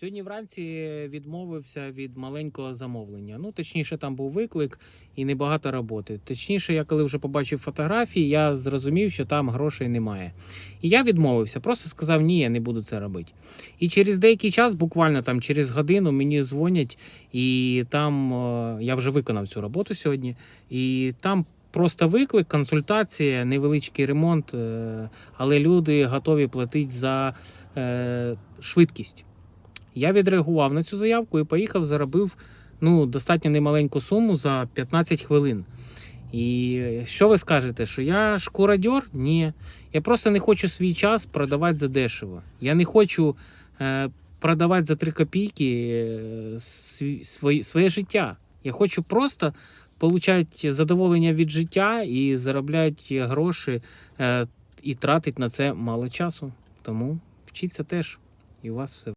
Сьогодні вранці відмовився від маленького замовлення. Ну, точніше, там був виклик і небагато роботи. Точніше, я коли вже побачив фотографії, я зрозумів, що там грошей немає. І я відмовився, просто сказав, ні, я не буду це робити. І через деякий час, буквально там через годину, мені дзвонять, і там е, я вже виконав цю роботу сьогодні. І там просто виклик, консультація, невеличкий ремонт, е, але люди готові платити за е, швидкість. Я відреагував на цю заявку і поїхав, заробив ну, достатньо немаленьку суму за 15 хвилин. І що ви скажете, що я шкурадьор? Ні. Я просто не хочу свій час продавати за дешево. Я не хочу е, продавати за 3 копійки е, своє життя. Я хочу просто отримати задоволення від життя і заробляти гроші е, і тратити на це мало часу. Тому вчіться теж, і у вас все